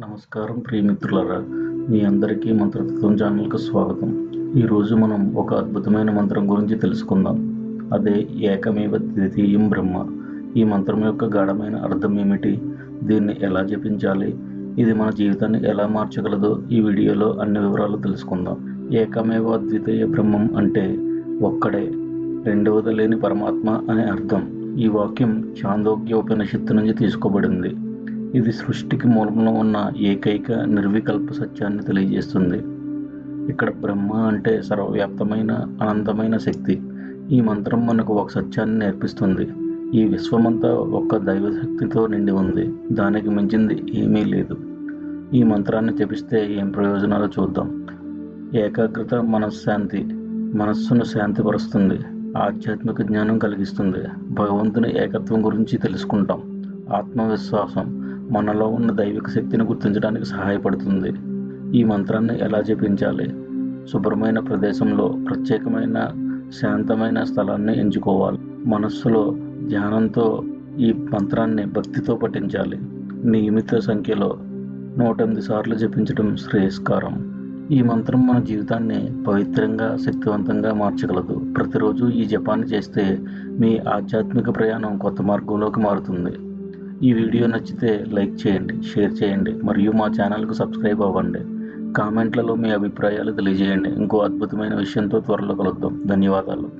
నమస్కారం ప్రియమిత్రులరా మీ అందరికీ మంత్రతత్వం ఛానల్కు స్వాగతం. ఈరోజు మనం ఒక అద్భుతమైన మంత్రం గురించి తెలుసుకుందాం. అదే ఏకమేవ ద్వితీయం బ్రహ్మ. ఈ మంత్రం యొక్క గాఢమైన అర్థం ఏమిటి? దీన్ని ఎలా జపించాలి? ఇది మన జీవితాన్ని ఎలా మార్చగలదో ఈ వీడియోలో అన్ని వివరాలు తెలుసుకుందాం. ఏకమేవ ద్వితీయ బ్రహ్మం అంటే ఒక్కడే రెండవది లేని పరమాత్మ అనే అర్థం. ఈ వాక్యం చాందోగ్య ఉపనిషత్తు నుంచి తీసుకోబడింది. ఇది సృష్టికి మూలంలో ఉన్న ఏకైక నిర్వికల్ప సత్యాన్ని తెలియజేస్తుంది. ఇక్కడ బ్రహ్మ అంటే సర్వవ్యాప్తమైన అనంతమైన శక్తి. ఈ మంత్రం మనకు ఒక సత్యాన్ని నేర్పిస్తుంది. ఈ విశ్వమంతా ఒక్క దైవశక్తితో నిండి ఉంది. దానికి మించింది ఏమీ లేదు. ఈ మంత్రాన్ని జపిస్తే ఏం ప్రయోజనాలు చూద్దాం. ఏకాగ్రత మనశ్శాంతి. మనస్సును శాంతిపరుస్తుంది. ఆధ్యాత్మిక జ్ఞానం కలిగిస్తుంది. భగవంతుని ఏకత్వం గురించి తెలుసుకుంటాం. ఆత్మవిశ్వాసం. మనలో ఉన్న దైవిక శక్తిని గుర్తించడానికి సహాయపడుతుంది. ఈ మంత్రాన్ని ఎలా జపించాలి? శుభ్రమైన ప్రదేశంలో ప్రత్యేకమైన శాంతమైన స్థలాన్ని ఎంచుకోవాలి. మనస్సులో ధ్యానంతో ఈ మంత్రాన్ని భక్తితో పఠించాలి. నియమిత సంఖ్యలో నూట ఎనిమిది సార్లు జపించడం శ్రేయస్కారం. ఈ మంత్రం మన జీవితాన్ని పవిత్రంగా శక్తివంతంగా మార్చగలదు. ప్రతిరోజు ఈ జపాన్ని చేస్తే మీ ఆధ్యాత్మిక ప్రయాణం కొత్త మార్గంలోకి మారుతుంది. ఈ వీడియో నచ్చితే లైక్ చేయండి షేర్ చేయండి మరియు మా ఛానల్కు సబ్స్క్రైబ్ అవ్వండి. కామెంట్లలో మీ అభిప్రాయాలు తెలియజేయండి. ఇంకో అద్భుతమైన విషయంతో త్వరలో కలుద్దాం. ధన్యవాదాలు.